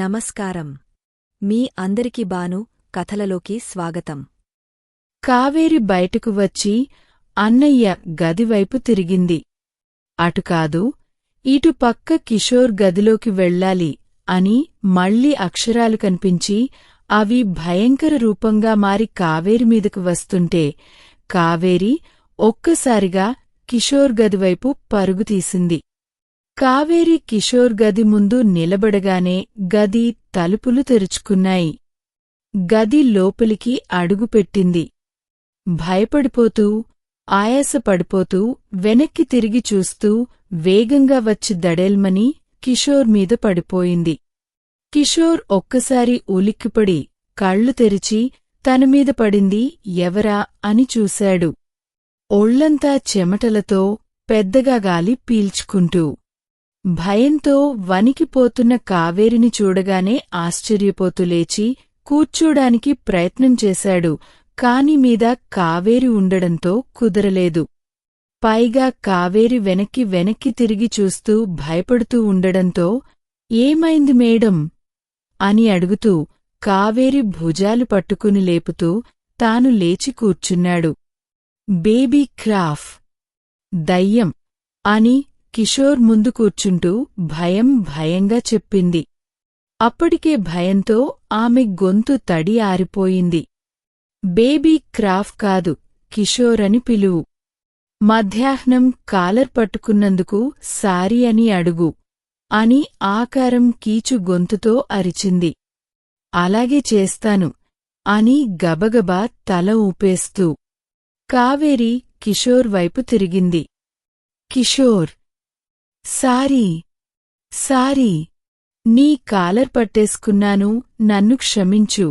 నమస్కారం. మీ అందరికి బాను కథలలోకి స్వాగతం. కావేరి బయటకు వచ్చి అన్నయ్య గదివైపు తిరిగింది. అటు కాదు ఇటు పక్క కిషోర్ గదిలోకి వెళ్ళాలి అని మళ్ళీ అక్షరాలు కనిపించి అవి భయంకర రూపంగా మారి కావేరి మీదకు వస్తుంటే కావేరి ఒక్కసారిగా కిషోర్ గదివైపు పరుగు తీసింది. కావేరి కిషోర్ గది ముందు నిలబడగానే గది తలుపులు తెరుచుకున్నాయి. గది లోపలికి అడుగుపెట్టింది భయపడిపోతూ ఆయాసపడిపోతూ వెనక్కి తిరిగి చూస్తూ వేగంగా వచ్చి దడేల్మని కిషోర్ మీద పడిపోయింది. కిషోర్ ఒక్కసారి ఉలిక్కిపడి కళ్ళు తెరిచి తనమీద పడింది ఎవరా? అని చూశాడు. ఒళ్ళంతా చెమటలతో పెద్దగా గాలి పీల్చుకుంటూ భయంతో వణికిపోతున్న కావేరిని చూడగానే ఆశ్చర్యపోతూ లేచి కూర్చోడానికి ప్రయత్నం చేశాడు. కాని మీద కావేరి ఉండడంతో కుదరలేదు. పైగా కావేరి వెనక్కి వెనక్కి తిరిగి చూస్తూ భయపడుతూ ఉండడంతో ఏమైంది మేడం అని అడుగుతూ కావేరి భుజాలు పట్టుకుని లేపుతూ తాను లేచి కూర్చున్నాడు. బేబీ క్రాఫ్ దయ్యం అని కిషోర్ ముందు కూర్చుంటూ భయం భయంగా చెప్పింది. అప్పటికే భయంతో ఆమె గొంతు తడి ఆరిపోయింది. బేబీ క్రాఫ్ కాదు కిషోర్ అని పిలువు. మధ్యాహ్నం కాలర్ పట్టుకున్నందుకు సారీ అని అడుగు అని ఆకారం కీచు గొంతుతో అరిచింది. అలాగే చేస్తాను అని గబగబా తల ఊపేస్తూ. కావేరి కిషోర్ వైపు తిరిగింది. కిషోర్ సారీ సారీ నీ కాలర్ పట్టేసుకున్నాను నన్ను క్షమించు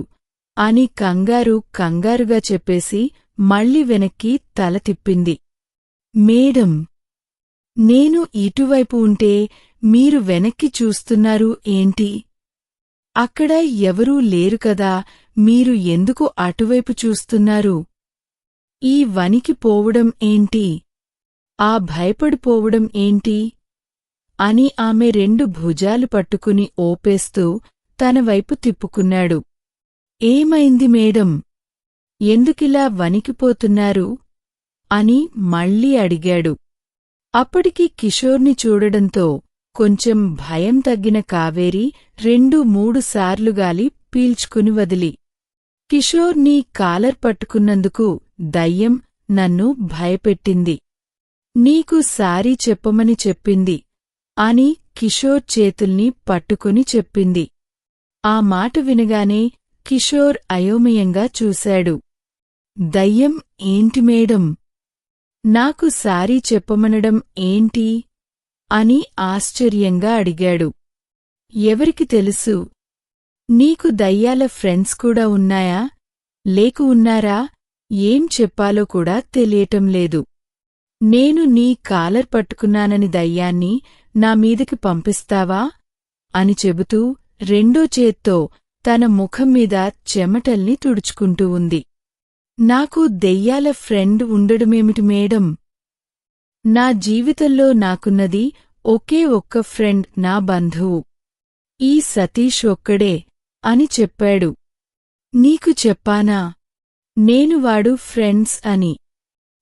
అని కంగారు కంగారుగా చెప్పేసి మళ్ళీ వెనక్కి తల తిప్పింది. మేడం నేను ఇటువైపు ఉంటే మీరు వెనక్కి చూస్తున్నారు ఏంటి? అక్కడ ఎవరూ లేరు కదా మీరు ఎందుకు అటువైపు చూస్తున్నారు? ఈ వనికి పోవడం ఏంటి? ఆ భయపడిపోవడం ఏంటి? అని ఆమె రెండు భుజాలు పట్టుకుని ఓపేస్తూ తన వైపు తిప్పుకున్నాడు. ఏమైంది మేడం? ఎందుకిలా వణికిపోతున్నారు? అని మళ్ళీ అడిగాడు. అప్పటికి కిషోర్ని చూడడంతో కొంచెం భయం తగ్గిన కావేరి రెండు మూడుసార్లు గాలి పీల్చుకుని వదిలి. కిషోర్ నీ కాలర్ పట్టుకున్నందుకు దయ్యం నన్ను భయపెట్టింది. నీకు సారీ చెప్పమని చెప్పింది. అని కిషోర్ చేతుల్ని పట్టుకుని చెప్పింది. ఆ మాట వినగానే కిషోర్ అయోమయంగా చూశాడు. దయ్యం ఏంటి మేడం? నాకు సారీ చెప్పమనడం ఏంటి? అని ఆశ్చర్యంగా అడిగాడు. ఎవరికి తెలుసు? నీకు దయ్యాల ఫ్రెండ్స్ కూడా ఉన్నాయా? లేకు ఉన్నారా? ఏం చెప్పాలో కూడా తెలియటం లేదు. నేను నీ కాలర్ పట్టుకున్నానని దయ్యాన్ని నా మీదికి పంపిస్తావా? అని చెబుతూ రెండో చేత్తో తన ముఖం మీద చెమటల్ని తుడుచుకుంటూ ఉంది. నాకు దెయ్యాల ఫ్రెండ్ ఉండడమేమిటి మేడం? నా జీవితంలో నాకున్నది ఒకే ఒక్క ఫ్రెండ్ నా బంధువు. ఈ సతీష్ ఒక్కడే అని చెప్పాడు. నీకు చెప్పానా? నేను వాడు ఫ్రెండ్స్ అని.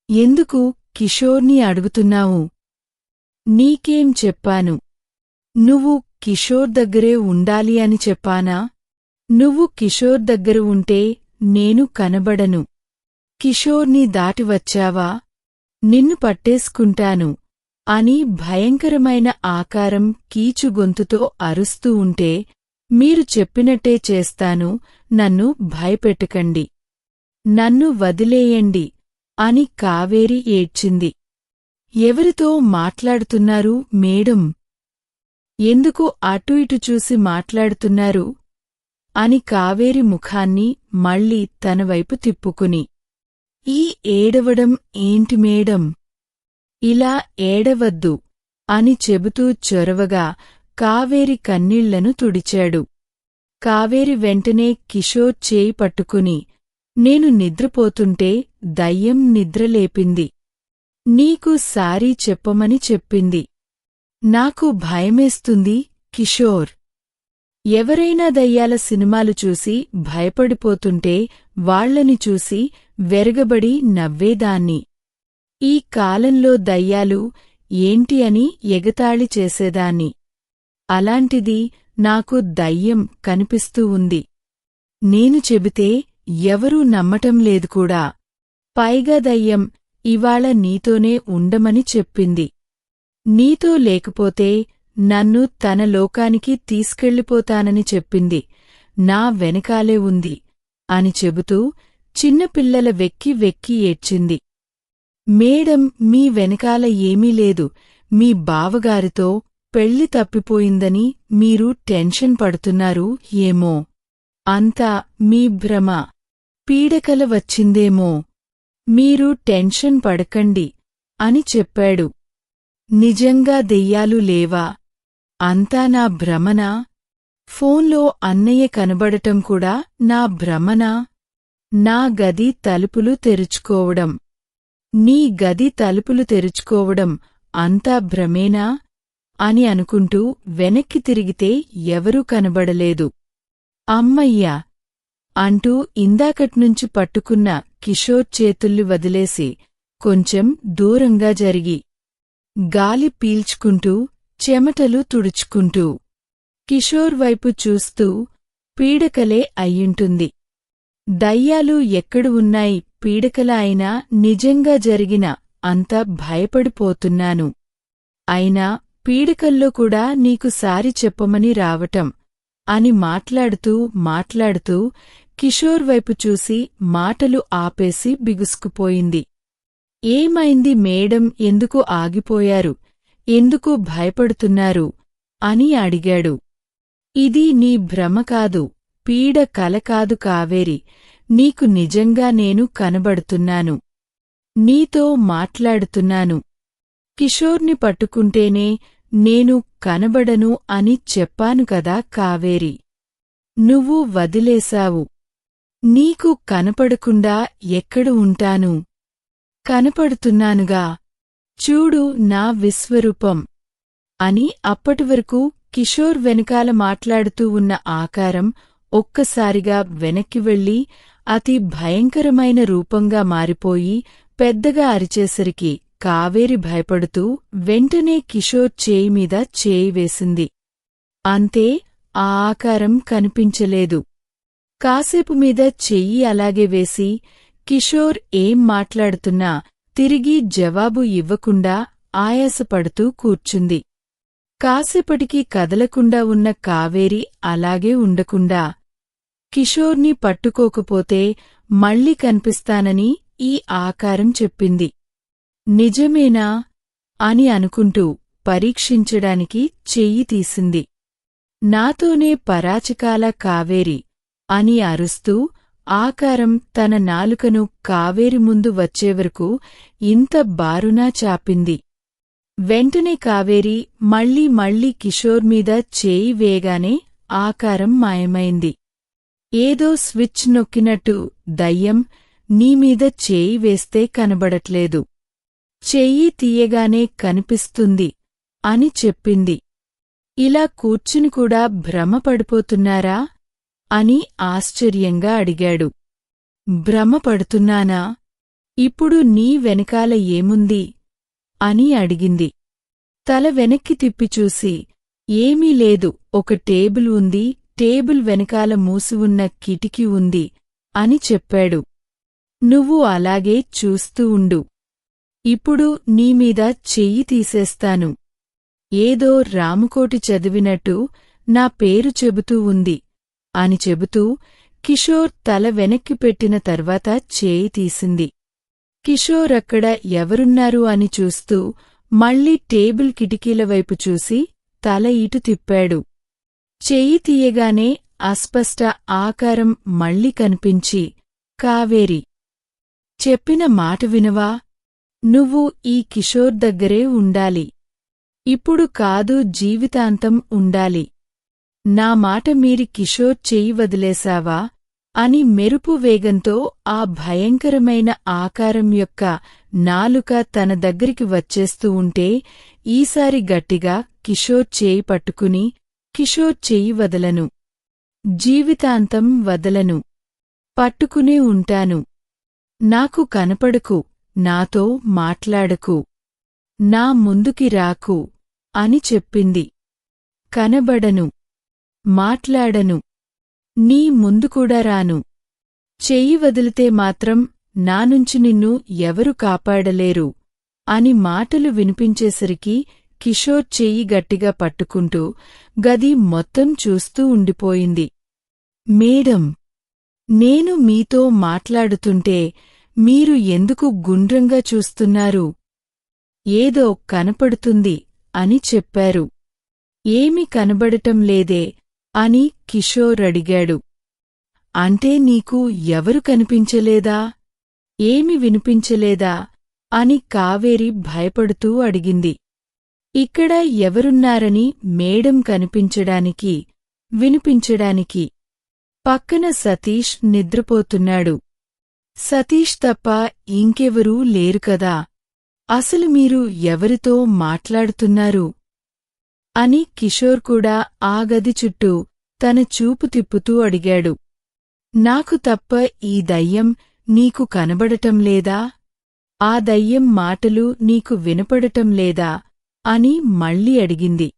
ఎందుకు కిషోర్ని అడుగుతున్నావు? నీకేం చెప్పాను? నువ్వు కిషోర్ దగ్గరే ఉండాలి అని చెప్పానా? నువ్వు కిషోర్ దగ్గర ఉంటే నేను కనబడను. కిషోర్ని దాటివచ్చావా నిన్ను పట్టేసుకుంటాను. అని భయంకరమైన ఆకారం కీచు గొంతుతో అరుస్తూ ఉంటే మీరు చెప్పినట్టే చేస్తాను నన్ను భయపెట్టకండి. నన్ను వదిలేయండి అని కావేరి ఏడ్చింది. ఎవరితో మాట్లాడుతున్నారు మేడం? ఎందుకు అటు ఇటు చూసి మాట్లాడుతున్నారు? అని కావేరి ముఖాన్ని మళ్ళీ తనవైపు తిప్పుకుని. ఈ ఏడవడం ఏంటి మేడం? ఇలా ఏడవద్దు అని చెబుతూ చొరవగా కావేరి కన్నీళ్ళను తుడిచాడు. కావేరి వెంటనే కిషోర్ చేయి పట్టుకుని నేను నిద్రపోతుంటే దయ్యం నిద్రలేపింది. నీకు సారీ చెప్పమని చెప్పింది. నాకు భయమేస్తుంది కిషోర్. ఎవరైనా దయ్యాల సినిమాలు చూసి భయపడిపోతుంటే వాళ్ళని చూసి వెరగబడి నవ్వేదాన్ని. ఈ కాలంలో దయ్యాలు ఏంటి అని ఎగతాళి చేసేదాన్ని. అలాంటిది నాకు దయ్యం కనిపిస్తూ ఉంది. నేను చెబితే ఎవరూ నమ్మటం లేదు కూడా. పైగా దయ్యం ఇవాళ నీతోనే ఉండమని చెప్పింది. నీతో లేకపోతే నన్ను తన లోకానికి తీసుకెళ్ళిపోతానని చెప్పింది. నా వెనకాలే ఉంది అని చెబుతూ చిన్నపిల్లల వెక్కి వెక్కి ఏడ్చింది. మేడం మీ వెనకాల ఏమీ లేదు. మీ బావగారితో పెళ్ళి తప్పిపోయిందని మీరు టెన్షన్ పడుతున్నారు ఏమో. అంతా మీ భ్రమ. పీడకల వచ్చిందేమో. మీరు టెన్షన్ పడకండి అని చెప్పాడు. నిజంగా దెయ్యాలు లేవా? అంతా నా భ్రమనా? ఫోన్లో అన్నయ్య కనబడటం కూడా నా భ్రమనా? నా గది తలుపులు తెరుచుకోవడం. నీ గది తలుపులు తెరుచుకోవడం అంతా భ్రమేనా? అని అనుకుంటూ వెనక్కి తిరిగితే ఎవరూ కనబడలేదు. అమ్మయ్యా! అంటూ ఇందాకట్నుంచి పట్టుకున్న కిషోర్ చేతుల్ని వదిలేసి కొంచెం దూరంగా జరిగి గాలి పీల్చుకుంటూ చెమటలు తుడుచుకుంటూ కిషోర్ వైపు చూస్తూ పీడకలే అయ్యుంటుంది. దయ్యాలు ఎక్కడు ఉన్నాయి? పీడకల అయినా నిజంగా జరిగిన అంత భయపడిపోతున్నాను. అయినా పీడకల్లో కూడా నీకు సారి చెప్పమని రావటం అని మాట్లాడుతూ మాట్లాడుతూ కిషోర్ వైపు చూసి మాటలు ఆపేసి బిగుసుకుపోయింది. ఏమైంది మేడం? ఎందుకు ఆగిపోయారు? ఎందుకు భయపడుతున్నారు? అని అడిగాడు. ఇది నీ భ్రమ కాదు పీడ కల కాదు కావేరి. నీకు నిజంగా నేను కనబడుతున్నాను. నీతో మాట్లాడుతున్నాను. కిషోర్ని పట్టుకుంటేనే నేను కనబడను అని చెప్పాను కదా కావేరి. నువ్వు వదిలేశావు. నీకు కనపడకుండా ఎక్కడ ఉంటాను? కనపడుతున్నానుగా. చూడు నా విశ్వరూపం అని అప్పటివరకు కిషోర్ వెనకాల మాట్లాడుతూ ఉన్న ఆకారం ఒక్కసారిగా వెనక్కి వెళ్ళి అతి భయంకరమైన రూపంగా మారిపోయి పెద్దగా అరిచేసరికి కావేరి భయపడుతూ వెంటనే కిషోర్ చేయి మీద చేయి వేసింది. అంతే ఆ ఆకారం కనిపించలేదు. కాసేపు మీద చెయ్యి అలాగే వేసి కిషోర్ ఏం మాట్లాడుతున్నా తిరిగి జవాబు ఇవ్వకుండా ఆయాసపడుతూ కూర్చుంది. కాసేపటికి కదలకుండా ఉన్న కావేరి అలాగే ఉండకుండా కిషోర్ని పట్టుకోకపోతే మళ్ళీ కనిపిస్తానని ఈ ఆకారం చెప్పింది. నిజమేనా? అని అనుకుంటూ పరీక్షించడానికి చెయ్యి తీసింది. నాతోనే పరాచకాల కావేరి అని అరుస్తూ ఆకారం తన నాలుకను కావేరి ముందు వచ్చేవరకు ఇంత బారునా చాపింది. వెంటనే కావేరి మళ్ళీ మళ్ళీ కిషోర్ మీద చేయి వేగానే ఆకారం మాయమైంది. ఏదో స్విచ్ నొక్కినట్టు దయ్యం నీమీద చేయి వేస్తే కనబడట్లేదు. చెయ్యి తీయగానే కనిపిస్తుంది అని చెప్పింది. ఇలా కూర్చుని కూడా భ్రమపడిపోతున్నారా అని ఆశ్చర్యంగా అడిగాడు. భ్రమపడుతున్నానా? ఇప్పుడు నీ వెనకాల ఏముంది అని అడిగింది. తల వెనక్కి తిప్పిచూసి ఏమీ లేదు ఒక టేబుల్ ఉంది టేబుల్ వెనకాల మూసివున్న కిటికీ ఉంది అని చెప్పాడు. నువ్వు అలాగే చూస్తూ ఉండు. ఇప్పుడు నీమీద చెయ్యి తీసేస్తాను. ఏదో రాముకోటి చదివినట్టు నా పేరు చెబుతూ ఉంది. అని చెబుతూ కిషోర్ తల వెనక్కి పెట్టిన తర్వాత చేయి తీసింది. కిషోర్ అక్కడ ఎవరున్నారు అని చూస్తూ మళ్ళీ టేబుల్ కిటికీల వైపు చూసి తల ఇటు తిప్పాడు. చెయ్యి తీయగానే అస్పష్ట ఆకారం మళ్ళీ కనిపించి కావేరి చెప్పిన మాట వినవా? నువ్వు ఈ కిషోర్ దగ్గరే ఉండాలి. ఇప్పుడు కాదు జీవితాంతం ఉండాలి. నా మాట మీరి కిషోర్ చెయ్యి వదిలేశావా? అని మెరుపు వేగంతో ఆ భయంకరమైన ఆకారం యొక్క నాలుక తన దగ్గరికి వచ్చేస్తూ ఉంటే ఈసారి గట్టిగా కిషోర్ చేయి పట్టుకుని కిషోర్ చెయ్యి వదలను. జీవితాంతం వదలను. పట్టుకునే ఉంటాను. నాకు కనపడకు. నాతో మాట్లాడకు. నా ముందుకి రాకు. అని చెప్పింది. కనబడను. మాట్లాడను. నీ ముందుకూడా రాను. చెయ్యి వదిలితే మాత్రం నా నుంచి నిన్ను ఎవరు కాపాడలేరు అని మాటలు వినిపించేసరికి కిషోర్ చెయ్యి గట్టిగా పట్టుకుంటూ గది మొత్తం చూస్తూ ఉండిపోయింది. మేడం నేను మీతో మాట్లాడుతుంటే మీరు ఎందుకు గుండ్రంగా చూస్తున్నారు? ఏదో కనపడుతుంది అని చెప్పారు. ఏమి కనబడటం లేదే అని కిషోర్ అడిగాడు. అంటే నీకు ఎవరు కనిపించలేదా? ఏమి వినిపించలేదా? అని కావేరి భయపడుతూ అడిగింది. ఇక్కడ ఎవరున్నారని మేడం కనిపించడానికి వినిపించడానికి. పక్కన సతీష్ నిద్రపోతున్నాడు. సతీష్ తప్ప ఇంకెవరూ లేరు కదా. అసలు మీరు ఎవరితో మాట్లాడుతున్నారు? అని కిషోర్ కూడా ఆ గది చుట్టూ తన చూపు తిప్పుతూ అడిగాడు. నాకు తప్ప ఈ దయ్యం నీకు కనబడటం లేదా? ఆ దయ్యం మాటలు నీకు వినపడటం లేదా? అని మళ్ళీ అడిగింది.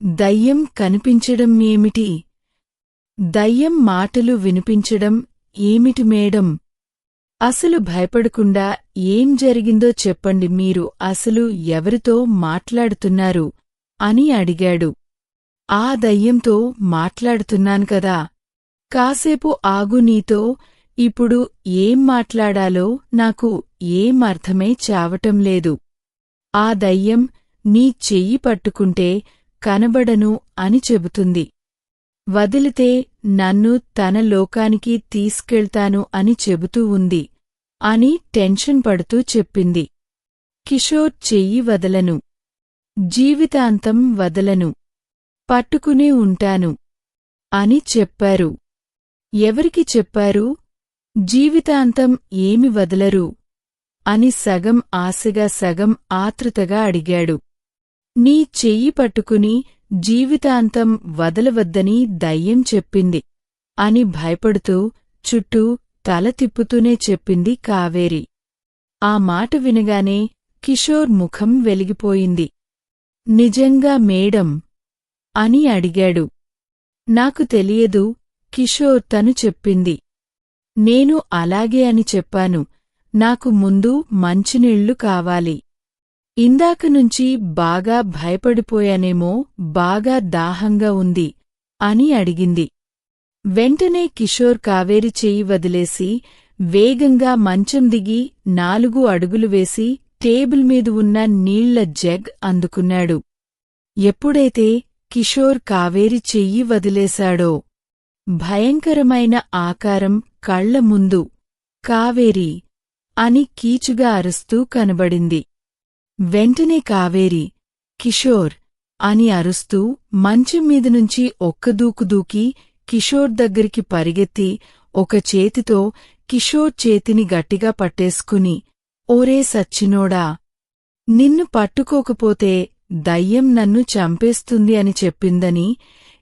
దయ్యం కనిపించడం ఏమిటి? దయ్యం మాటలు వినిపించడం ఏమిటి మేడం? అసలు భయపడకుండా ఏం జరిగిందో చెప్పండి మీరు. అసలు ఎవరితో మాట్లాడుతున్నారు? అని అడిగాడు. ఆ దయ్యంతో మాట్లాడుతున్నాను కదా. కాసేపు ఆగు నీతో. ఇప్పుడు ఏం మాట్లాడాలో నాకు ఏం అర్థమై చావటం లేదు. ఆ దయ్యం నీ చెయ్యి పట్టుకుంటే కనబడను అని చెబుతుంది. వదిలితే నన్ను తన లోకానికి తీసుకెళ్తాను అని చెబుతూ ఉంది అని టెన్షన్ పడుతూ చెప్పింది. కిషోర్ చెయ్యి వదలను. జీవితాంతం వదలను. పట్టుకునే ఉంటాను. అని చెప్పారు. ఎవరికి చెప్పారు? జీవితాంతం ఏమి వదలరు? అని సగం ఆశగా సగం ఆతృతగా అడిగాడు. నీ చెయ్యి పట్టుకుని జీవితాంతం వదలవద్దని దయ్యం చెప్పింది. అని భయపడుతూ చుట్టూ తల తిప్పుతూనే చెప్పింది కావేరి. ఆ మాట వినగానే కిషోర్ ముఖం వెలిగిపోయింది. నిజంగా మేడం? అని అడిగాడు. నాకు తెలియదు కిషోర్ తను చెప్పింది. నేను అలాగే అని చెప్పాను. నాకు ముందు మంచినీళ్ళు కావాలి. ఇందాక నుంచి బాగా భయపడిపోయానేమో బాగా దాహంగా ఉంది అని అడిగింది. వెంటనే కిషోర్ కావేరి చెయ్యి వదిలేసి వేగంగా మంచం దిగి నాలుగు అడుగులు వేసి టేబుల్ మీద ఉన్న నీళ్ళ జగ్ అందుకున్నాడు. ఎప్పుడైతే కిషోర్ కావేరి చెయ్యి వదిలేశాడో భయంకరమైన ఆకారం కళ్ళ ముందు కావేరి అని కీచుగా అరుస్తూ కనబడింది. వెంటనే కావేరి కిషోర్ అని అరుస్తూ మంచం మీద నుంచి ఒక్కదూకు దూకి కిషోర్ దగ్గరికి పరిగెత్తి ఒక చేతితో కిషోర్ చేతిని గట్టిగా పట్టేసుకుని ఓరే సచ్చినోడా నిన్ను పట్టుకోకపోతే దయ్యం నన్ను చంపేస్తుంది అని చెప్పిందని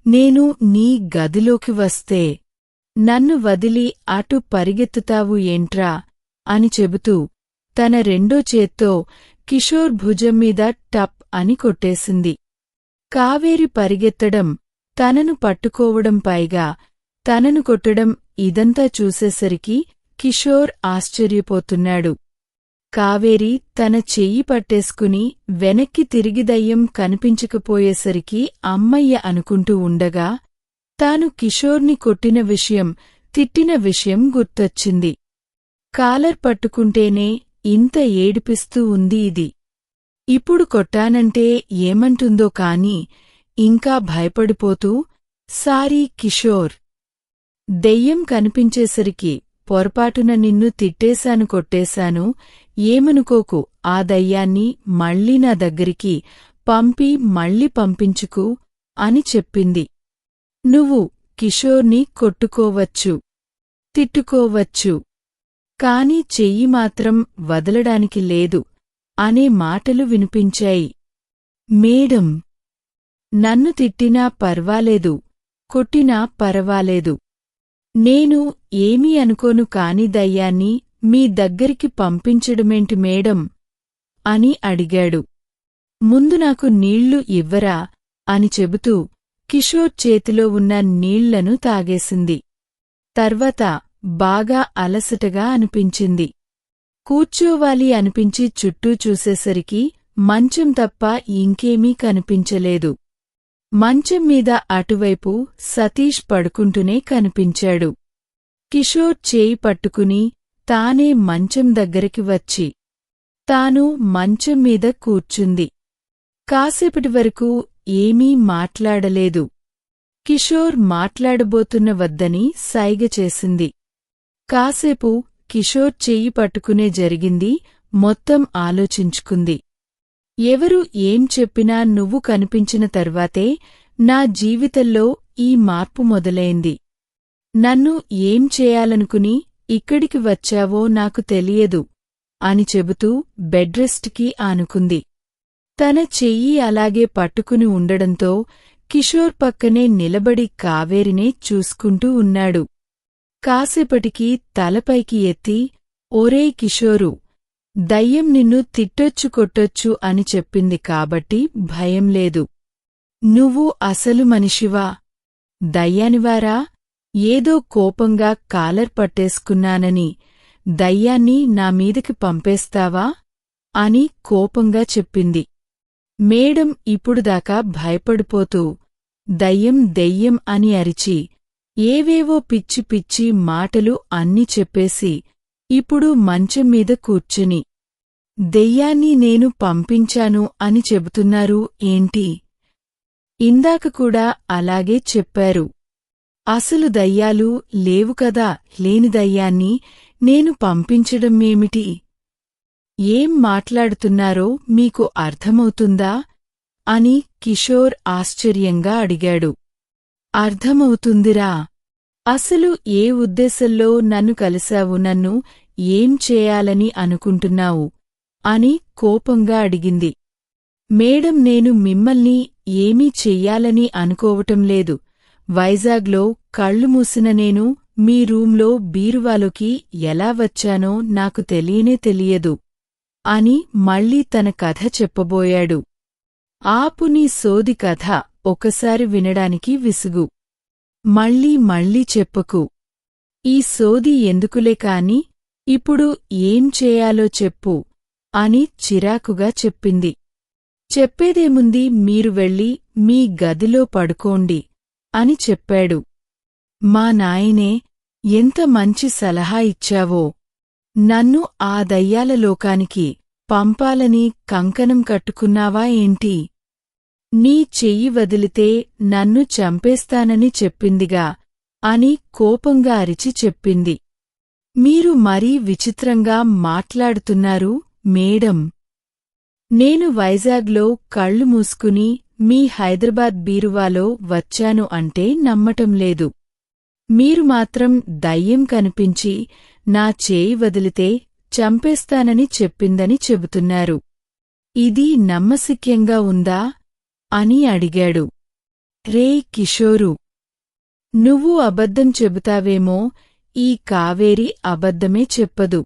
నేను నీ గదిలోకి వస్తే నన్ను వదిలి అటు పరిగెత్తుతావు ఏంట్రా అని చెబుతూ తన రెండో చేత్తో కిషోర్ భుజం మీద టప్ అని కొట్టేసింది. కావేరి పరిగెత్తడం తనను పట్టుకోవడం పైగా తనను కొట్టడం ఇదంతా చూసేసరికి కిషోర్ ఆశ్చర్యపోతున్నాడు. కావేరి తన చెయ్యి పట్టేసుకుని వెనక్కి తిరిగి దయ్యం కనిపించకపోయేసరికి అమ్మయ్య అనుకుంటూ ఉండగా తాను కిషోర్ని కొట్టిన విషయం తిట్టిన విషయం గుర్తొచ్చింది. కాలర్ పట్టుకుంటేనే ఇంత ఏడిపిస్తూ ఉంది ఇది. ఇప్పుడు కొట్టానంటే ఏమంటుందో కాని ఇంకా భయపడిపోతూ సారీ కిషోర్. దెయ్యం కనిపించేసరికి పొరపాటున నిన్ను తిట్టేశాను కొట్టేశాను ఏమనుకోకు ఆ దయ్యాన్ని మళ్ళీ నా దగ్గరికి పంపి మళ్ళీ పంపించుకు అని చెప్పింది. నువ్వు కిషోర్ని కొట్టుకోవచ్చు తిట్టుకోవచ్చు కాని చెయ్యి మాత్రం వదలడానికి లేదు అనే మాటలు వినిపించాయి. మేడం నన్ను తిట్టినా పర్వాలేదు కొట్టినా పరవాలేదు. నేను ఏమీ అనుకోను కాని దయ్యాన్ని మీ దగ్గరికి పంపించడమేంటి మేడం? అని అడిగాడు. ముందు నాకు నీళ్ళు ఇవ్వరా? అని చెబుతూ కిషోర్ చేతిలో ఉన్న నీళ్ళను తాగేసింది. తర్వాత బాగా అలసటగా అనిపించింది. కూర్చోవాలి అనిపించి చుట్టూ చూసేసరికి మంచం తప్ప ఇంకేమీ కనిపించలేదు. మంచం మీద అటువైపు సతీష్ పడుకుంటూనే కనిపించాడు. కిషోర్ చేయి పట్టుకుని తానే మంచం దగ్గరికి వచ్చి తాను మంచం మీద కూర్చుంది. కాసేపటి వరకు ఏమీ మాట్లాడలేదు. కిషోర్ మాట్లాడబోతున్న వద్దని సైగ చేసింది. కాసేపు కిషోర్ చెయ్యి పట్టుకునే జరిగింది మొత్తం ఆలోచించుకుంది. ఎవరు ఏం చెప్పినా నువ్వు కనిపించిన తర్వాతే నా జీవితంలో ఈ మార్పు మొదలైంది. నన్ను ఏం చేయాలనుకుని ఇక్కడికి వచ్చావో నాకు తెలియదు అని చెబుతూ బెడ్రెస్ట్కి ఆనుకుంది. తన చెయ్యి అలాగే పట్టుకుని ఉండడంతో కిషోర్ పక్కనే నిలబడి కావేరినే చూసుకుంటూ ఉన్నాడు. కాసేపటికి తలపైకి ఎత్తి ఒరే కిషోరు దయ్యం నిన్ను తిట్టొచ్చు కొట్టొచ్చు అని చెప్పింది కాబట్టి భయం లేదు. నువ్వు అసలు మనిషివా? దయ్యానివారా? ఏదో కోపంగా కాలర్ పట్టేసుకున్నానని దయ్యాన్ని నా మీదకి పంపేస్తావా? అని కోపంగా చెప్పింది. మేడం ఇప్పుడుదాకా భయపడిపోతూ దయ్యం దెయ్యం అని అరిచి ఏవేవో పిచ్చి పిచ్చి మాటలు అన్ని చెప్పేసి ఇప్పుడు మంచం మీద కూర్చుని దెయ్యాన్ని నేను పంపించాను అని చెబుతున్నారు ఏంటి? ఇందాక కూడా అలాగే చెప్పారు. అసలు దయ్యాలు లేవు కదా లేని దయ్యాన్ని నేను పంపించడమేమిటి? ఏం మాట్లాడుతున్నారో మీకు అర్థమవుతుందా? అని కిషోర్ ఆశ్చర్యంగా అడిగాడు. అర్థమవుతుందిరా. అసలు ఏ ఉద్దేశంలో నన్ను కలిశావు? నన్ను ఏం చేయాలని అనుకుంటున్నావు? అని కోపంగా అడిగింది. మేడం నేను మిమ్మల్ని ఏమీ చెయ్యాలని అనుకోవటం లేదు. వైజాగ్లో కళ్ళు మూసిన నేను మీ రూంలో బీరువాలోకి ఎలా వచ్చానో నాకు తెలియనే తెలియదు. అని మళ్ళీ తన కథ చెప్పబోయాడు. ఆపు నీ సోది కథ ఒకసారి వినడానికి విసుగు. మళ్ళీ మళ్ళీ చెప్పకు. ఈ సోది ఎందుకులే కాని ఇప్పుడు ఏం చేయాలో చెప్పు అని చిరాకుగా చెప్పింది. చెప్పేదేముంది మీరు వెళ్ళి మీ గదిలో పడుకోండి అని చెప్పాడు. మా నాయనే ఎంత మంచి సలహా ఇచ్చావో. నన్ను ఆ దయ్యాల లోకానికి పంపాలని కంకణం కట్టుకున్నావా ఏంటి? నీ చెయ్యి వదిలితే నన్ను చంపేస్తానని చెప్పిందిగా అని కోపంగా అరిచి చెప్పింది. మీరు మరీ విచిత్రంగా మాట్లాడుతున్నారు మేడం. నేను వైజాగ్లో కళ్ళు మూసుకుని మీ హైదరాబాద్ బీరువాలో వచ్చాను అంటే నమ్మటం లేదు. మీరు మాత్రం దయ్యం కనిపించి నా చేయి వదిలితే చంపేస్తానని చెప్పిందని చెబుతున్నారు. ఇది నమ్మశక్యంగా ఉందా? అని అడిగాడు. రే కిషోరు! నువ్వు అబద్ధం చెబుతావేమో ఈ కావేరి అబద్ధమే చెప్పదు.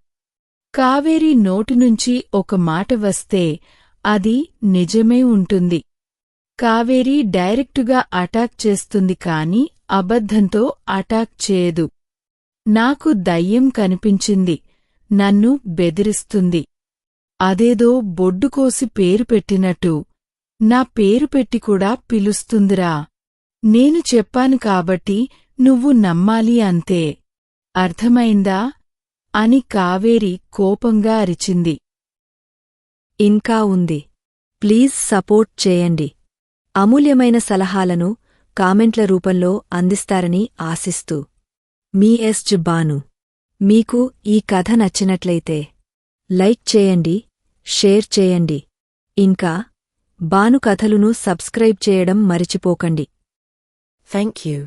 కావేరి నోటినుంచి ఒక మాట వస్తే అది నిజమే ఉంటుంది. కావేరి డైరెక్టుగా అటాక్ చేస్తుంది కాని అబద్ధంతో అటాక్ చేయదు నాకు దయ్యం కనిపించింది. నన్ను బెదిరిస్తుంది. అదేదో బొడ్డుకోసి పేరు పెట్టినట్టు. నా పేరు పెట్టి కూడా పిలుస్తుందిరా. నేను చెప్పాను కాబట్టి నువ్వు నమ్మాలి అంతే. అర్థమైందా? అని కావేరి కోపంగా అరిచింది. ఇంకా ఉంది. ప్లీజ్ సపోర్ట్ చేయండి. అమూల్యమైన సలహాలను కామెంట్ల రూపంలో అందిస్తారని ఆశిస్తూ. మీ ఎస్ బాను మీకు ఈ కథ నచ్చినట్లయితే లైక్ చేయండి షేర్ చేయండి. ఇంకా బాను కథలును సబ్స్క్రైబ్ చేయడం మరిచిపోకండి. Thank you